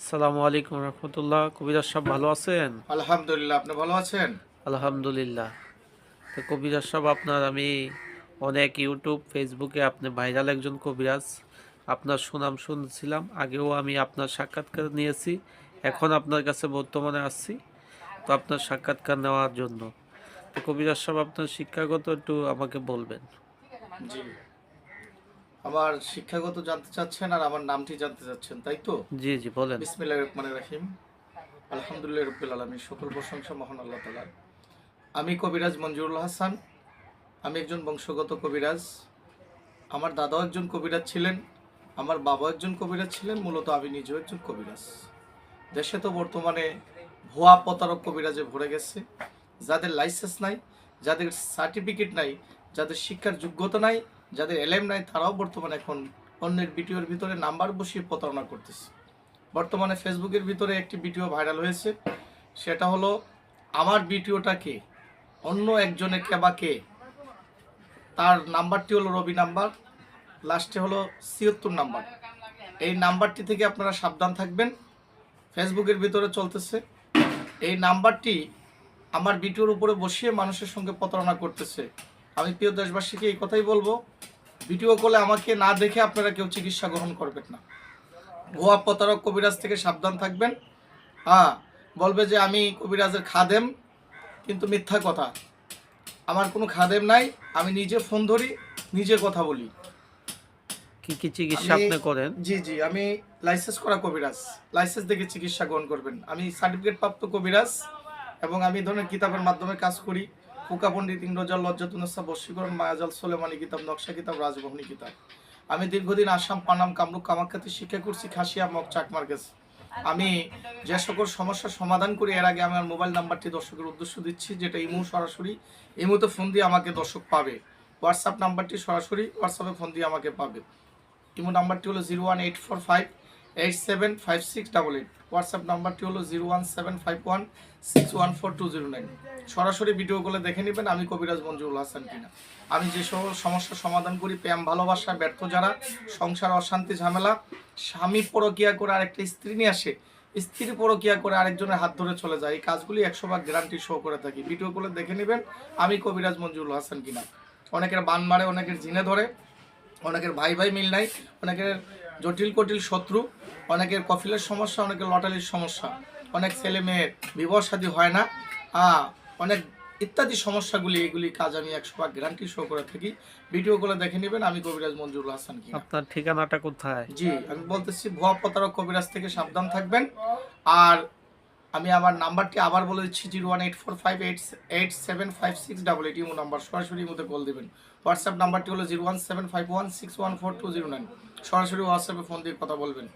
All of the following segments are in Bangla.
আসসালামু আলাইকুম রহমতুল্লাহ। কবিরাজ সাহেব ভালো আছেন? আলহামদুলিল্লাহ আপনি ভালো আছেন? আলহামদুলিল্লাহ। তো কবিরাজ সাহেব আপনার আমি অনেক ইউটিউব ফেসবুকে আপনি ভাইরাল একজন কবিরাজ। আপনার সুনাম শুনছিলাম আগেও আমি আপনার সাক্ষাৎকার নিয়েছি এখন আপনার কাছে বর্তমানে আসছি। তো আপনার সাক্ষাৎকার নেওয়ার জন্য। তো কবিরাজ সাহেব আপনার শিক্ষাগত একটু আমাকে বলবেন। জি। আমার শিক্ষাগত জানতে চাচ্ছেন আর আমার নামটি জানতে চাচ্ছেন তাই তো? জি জি বলেন। বিসমিল্লাহির রহমানির রহিম। আলহামদুলিল্লাহ রব্বিল আলামিন সকল প্রশংসা মহান আল্লাহ তাআলার আমি কবিরাজ মঞ্জুরুল হাসান। আমি একজন বংশগত কবিরাজ। আমার দাদাও একজন কবিরাজ ছিলেন। আমার বাবা একজন কবিরাজ ছিলেন। মূলত আমি নিজেও একজন কবিরাজ। দেশে তো বর্তমানে ভুয়া প্রতারক কবিরাজে ভরে গেছে। যাদের লাইসেন্স নাই যাদের সার্টিফিকেট নাই যাদের শিক্ষার যোগ্যতা নাই যাদের এলএম নাই, তারাও বর্তমানে এখন অন্যের ভিডিওর ভিতরে নাম্বার বসিয়ে প্রতারণা করতেছে। বর্তমানে ফেসবুকের ভিতরে একটি ভিডিও ভাইরাল হয়েছে। সেটা হলো, আমার ভিডিওটাকে অন্য একজনের কেবাকে তার নাম্বারটি হলো রবি নাম্বার, লাস্টে হলো ছিয়াত্তর নাম্বার। এই নাম্বারটি থেকে আপনারা সাবধান থাকবেন। ফেসবুকের ভিতরে চলতেছে। এই নাম্বারটি আমার ভিডিওর উপরে বসিয়ে মানুষের সঙ্গে প্রতারণা করতেছে। আমি প্রিয় দেশবাসীকে এই কথাই বলব ভিডিও কলে আমাকে না দেখে আপনারা কেউ চিকিৎসা গ্রহণ করবেন না। ভুয়া প্রতারক কবিরাজ থেকে সাবধান থাকবেন। হ্যাঁ বলবে যে আমি কবিরাজের খাদেম কিন্তু মিথ্যা কথা। আমার কোনো খাদেম নাই আমি নিজে ফোন ধরি নিজে কথা বলি। কি কি চিকিৎসা আপনি করেন? জি জি আমি লাইসেন্স করা কবিরাজ। লাইসেন্স দেখে চিকিৎসা গ্রহণ করবেন। আমি সার্টিফিকেট প্রাপ্ত কবিরাজ এবং আমি ধরনের কিতাবের মাধ্যমে কাজ করি। ফুকা পণ্ডিত ইন্দ্রজাল লজ্জাতুনসা বশীকরণ মায়াজাল, সোলেমানি কিতাব, নকশা কিতাব, রাজবহনী কিতাব। আমি দীর্ঘদিন আসাম, পানাম, কামরূপ, কামাখ্যাতে শিক্ষা করছি, খাসিয়া, মগ চাকমার কাছে আমি যে সকল সমস্যার সমাধান করি, এর আগে আমার মোবাইল নাম্বারটি দর্শকের উদ্দেশ্য দিচ্ছি, যেটা ইমো সরাসরি ইমোতে ফোন দিয়ে আমাকে দর্শক পাবে। হোয়াটসঅ্যাপ নাম্বারটি সরাসরি হোয়াটসঅ্যাপে ফোন দিয়ে আমাকে পাবে। ইমো নাম্বারটি হলো zero one eight four five eight seven five six double eight WhatsApp নাম্বারটি হলো zero one seven five one six one four two zero nine সরাসরি ভিডিওগুলো দেখে নেবেন আমি কবিরাজ মঞ্জুরুল হাসান কিনা। আমি যে সকল সমস্যার সমাধান করি, প্রেম, ভালোবাসা, ব্যর্থ যারা, সংসার, অশান্তি, ঝামেলা, স্বামী পরকিয়া করে আরেকটা স্ত্রী নিয়ে আসে, স্ত্রী পরকিয়া করে আরেকজনের হাত ধরে চলে যায়। এই কাজগুলি একশো ভাগ গ্যারান্টি শো করে থাকি। ভিডিওগুলো দেখে নেবেন আমি কবিরাজ মঞ্জুরুল হাসান কিনা। অনেকের বান মারে, অনেকের জিনে ধরে, অনেকের ভাই ভাই মিল নাই, অনেকের জটিল কটিল শত্রু অনেকের কফিলের সমস্যা অনেকের লটারির সমস্যা। অনেক ছেলে মেয়ের বিবাহ শাদী হয় না। অনেক ইত্যাদি সমস্যাগুলি এগুলি কাজ আমি একশো ভাগ গ্যারান্টি শো করে থাকি। ভিডিওগুলো দেখে নেবেন আমি কবিরাজ মঞ্জুরুল হাসান কি আপনার ঠিকানাটা কোথায়? জি আমি বলতেছি ভুয়া প্রতারক কবিরাজ থেকে সাবধান থাকবেন। আর আমি আমার নাম্বারটি আবার বলে দিচ্ছি zero one eight four five eight eight seven five six double eight imo number. সরাসরি মধ্যে কল দেবেন। হোয়াটসঅ্যাপ নাম্বারটি হলো zero one seven five one six one four two zero nine. সরাসরি হোয়াটসঅ্যাপে ফোন দিয়ে কথা বলবেন।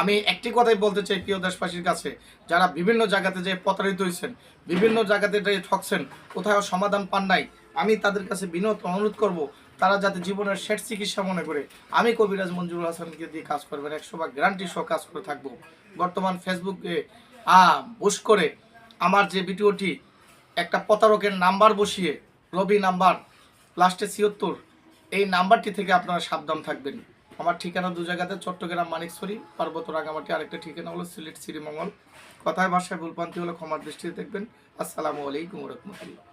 আমি একটি কথাই বলতে চাই প্রিয় দেশবাসীর কাছে, যারা বিভিন্ন জায়গাতে যে প্রতারিত হয়েছেন, বিভিন্ন জায়গাতে যে ঠকছেন, কোথাও সমাধান পান নাই, আমি তাদের কাছে বিনত, অনুরোধ করব, তারা যাতে জীবনের শেষ চিকিৎসা মনে করে, আমি কবিরাজ মঞ্জুর হাসানকে দিয়ে কাজ করবেন, একশো বা গ্যারান্টি সহ কাজ করে থাকব। বর্তমান ফেসবুকে বুশ করে আমার যে ভিডিওটি, একটা প্রতারকের নাম্বার বসিয়ে, রবি নাম্বার লাস্টে ছিয়ত্তর, এই নাম্বারটি থেকে আপনারা সাবধান থাকবেন। আমার ঠিকানা দু জায়গাতে, চট্টগ্রাম, মানিকছড়ি, পার্বত্য রাঙামাটি আরেকটা ঠিকানা হলো সিলেট, শ্রীমঙ্গল। কথায় ভাষায় ভুলপান্তি হলো ক্ষমার দৃষ্টিতে দেখবেন। আসসালামু আলাইকুম রহমতুল্লাহ।